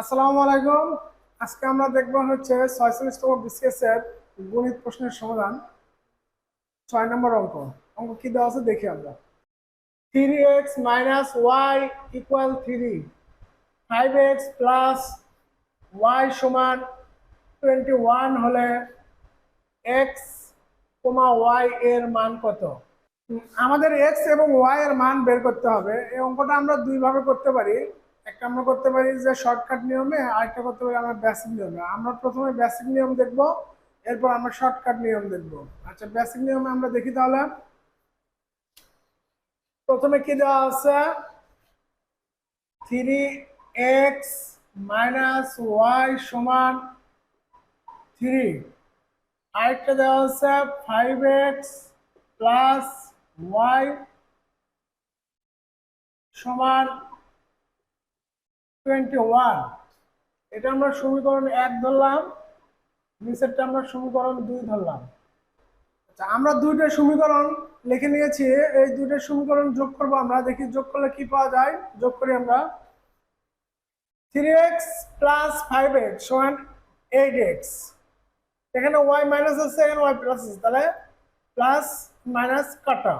আসসালামু আলাইকুম। আজকে আমরা দেখব হচ্ছে ছয়চল্লিশতম বিসিএস এর গণিত প্রশ্নের সমাধান। ছয় নম্বর অঙ্ক। অঙ্ক কি দেওয়া আছে দেখি আমরা। Three X minus Y equal three. Five X plus Y সমান টোয়েন্টি ওয়ান হলে এক্স কোমা ওয়াই এর মান কত? আমাদের এক্স এবং ওয়াই এর মান বের করতে হবে। এই অঙ্কটা আমরা দুইভাবে করতে পারি। একটা আমরা করতে পারি যে শর্টকাট নিয়মে আরেকটা করতে পারি আমরা বেসিক নিয়মে। আমরা প্রথমে বেসিক নিয়ম দেখব, এরপর আমরা শর্টকাট নিয়ম দেখব। আচ্ছা বেসিক নিয়মে আমরা দেখি তাহলে। প্রথমে কি দেওয়া আছে? থ্রি এক্স মাইনাস ওয়াই সমান থ্রি আরেকটা দেওয়া আছে ফাইভ এক্স প্লাস ওয়াই সমান টোয়েন্টি ওয়ান এটা আমরা সমীকরণ এক ধরলাম, নিচেরটা আমরা সমীকরণ দুই ধরলাম। আচ্ছা আমরা দুইটা সমীকরণ লিখে নিয়েছি, এই দুইটা সমীকরণ যোগ করব আমরা, দেখি যোগ করলে কি পাওয়া যায়? যোগ করি আমরা। Three X plus five X সমান এইট এক্স এখানে ওয়াই মাইনাস আছে, এখানে ওয়াই প্লাস আছে, তাহলে প্লাস মাইনাস কাটা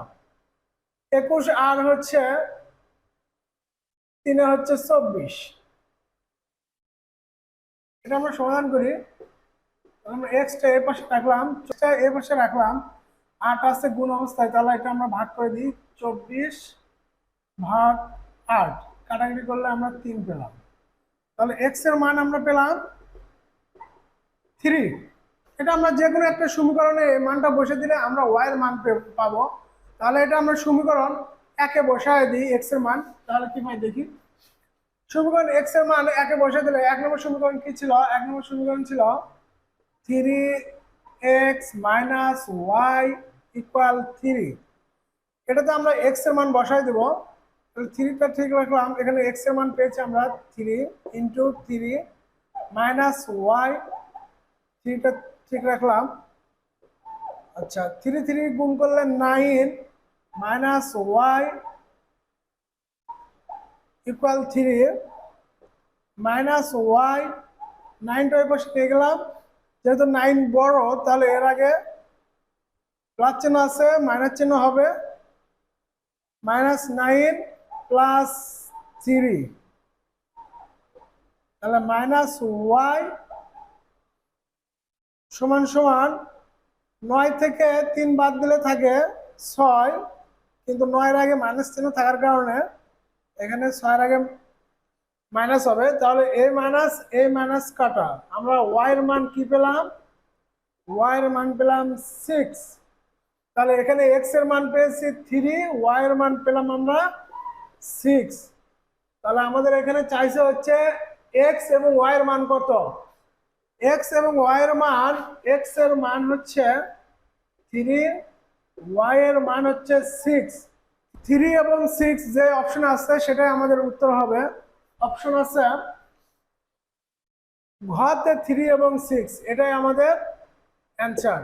একুশ আর হচ্ছে, তিনে হচ্ছে চব্বিশ। এটা আমরা সমাধান করি। আমরা এক্সটা এ পাশে রাখলাম টা এর পাশে রাখলাম, আট আছে গুণ অবস্থায়, তাহলে এটা আমরা ভাগ করে দিই, চব্বিশ ভাগ আট। কাটাকাটি করলে আমরা তিন পেলাম। তাহলে এক্সের মান আমরা পেলাম থ্রি এটা আমরা যে কোনো একটা সমীকরণে এই মানটা বসে দিলে আমরা ওয়াই এর মান পাবো। তাহলে এটা আমরা সমীকরণ একে বসায় দিই এক্সের মান। তাহলে কি পাই দেখি? সমীকরণ এক্সের মান একে বসে দিলে এক নম্বর সমীকরণ কি ছিল? এক নম্বর সমীকরণ ছিল three X minus Y equal three এটাতে আমরা এক্সের মান বসাই দেবো। থ্রিটা ঠিক রাখলাম। এখানে এক্সের মান পেয়েছি আমরা three into three minus Y থ্রিটা ঠিক রাখলাম। আচ্ছা থ্রি থ্রি গুণ করলে nine minus Y equal three minus Y নাইনটা ওই পাশে পেয়ে গেলাম। যেহেতু নাইন বড়, তাহলে এর আগে প্লাস চিহ্ন আছে মাইনাস চিহ্ন হবে। মাইনাস নাইন প্লাস থ্রি তাহলে মাইনাস ওয়াই সমান সমান নয় থেকে তিন বাদ দিলে থাকে ছয়, কিন্তু নয়ের আগে মাইনাস চিহ্ন থাকার কারণে এখানে ছয়ের আগে মাইনাস হবে, তাহলে এ মাইনাস এ মাইনাস কাটা। আমরা ওয়াইয়ের মান কি পেলাম? ওয়াইয়ের মান পেলাম সিক্স তাহলে এখানে এক্সের মান পেয়েছি থ্রি ওয়াইয়ের মান পেলাম আমরা সিক্স তাহলে আমাদের এখানে চাইছে হচ্ছে এক্স এবং ওয়াইয়ের মান কত? এক্স এবং ওয়াইয়ের মান এক্সের মান হচ্ছে থ্রি ওয়াইয়ের মান হচ্ছে সিক্স থ্রি এবং সিক্স যে অপশন আছে, সেটাই আমাদের উত্তর হবে। অপশন আছে ঘতে থ্রি এবং সিক্স এটাই আমাদের অ্যান্সার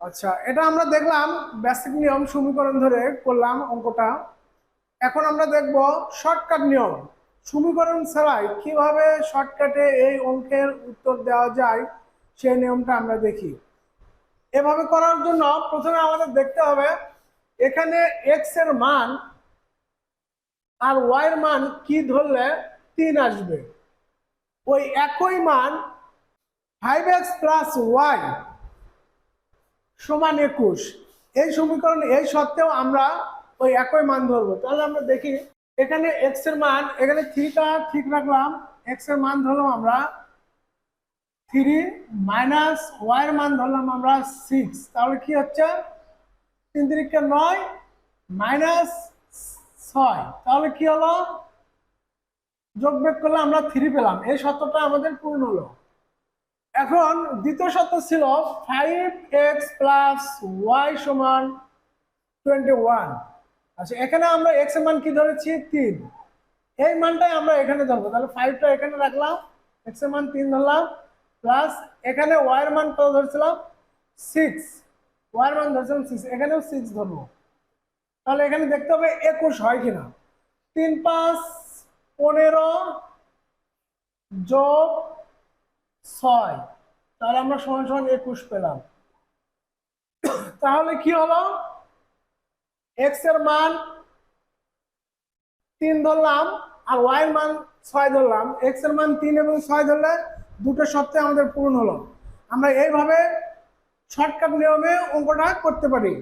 আচ্ছা এটা আমরা দেখলাম বেসিক নিয়ম, সমীকরণ ধরে করলাম অঙ্কটা। এখন আমরা দেখব শর্টকাট নিয়ম। সমীকরণ ছাড়াই কীভাবে শর্টকাটে এই অঙ্কের উত্তর দেওয়া যায়, সেই নিয়মটা আমরা দেখি। এভাবে করার জন্য প্রথমে আমাদের দেখতে হবে, এখানে এক্সের মান আর ওয়াই এর মান কি ধরলে তিন আসবে? ওই একই মান ফাইভ এক্স প্লাস ওয়াই সমান একুশ। এই সমীকরণ, এই সত্ত্বেও আমরা ওই একই মান ধরবো। তাহলে আমরা দেখি, এখানে এক্সের মান, এখানে থ্রিটা ঠিক রাখলাম এক্সের মান ধরলাম আমরা থ্রি মাইনাস ওয়াই এর মান ধরলাম আমরা সিক্স। তাহলে কি হচ্ছে? তিন তিরিকে নয় মাইনাস ছয়। তাহলে কি হলো? যোগ বিয়োগ করলে আমরা থ্রি পেলাম। এই সত্যটা আমাদের পূর্ণ হলো। এখন দ্বিতীয় সত্য ছিল ফাইভ এক্স প্লাস ওয়াই সমান টোয়েন্টি ওয়ান। আচ্ছা এখানে আমরা এক্সের মান কি ধরেছি? তিন। এই মানটাই আমরা এখানে ধরবো। তাহলে ফাইভটা এখানে রাখলাম। এক্সের মান তিন ধরলাম। প্লাস এখানে ওয়াই এর মান কত ধরেছিলাম? সিক্স ওয়াই এর মান ধরেছিলাম সিক্স এখানেও সিক্স ধরবো। তাহলে এখানে দেখতে হবে একুশ হয় কিনা। তিন পাঁচ, পনেরো যোগ ছয়। তাহলে আমরা সমান সমান একুশ পেলাম। তাহলে কি হলো? এক্সের মান তিন ধরলাম, আর ওয়াই এর মান ছয় ধরলাম। এক্সের মান তিন এবং ছয় ধরলে দুটো সপ্তাহে আমাদের পূরণ হলো। আমরা এইভাবে শর্টকাট নিয়মে অঙ্কটা করতে পারি।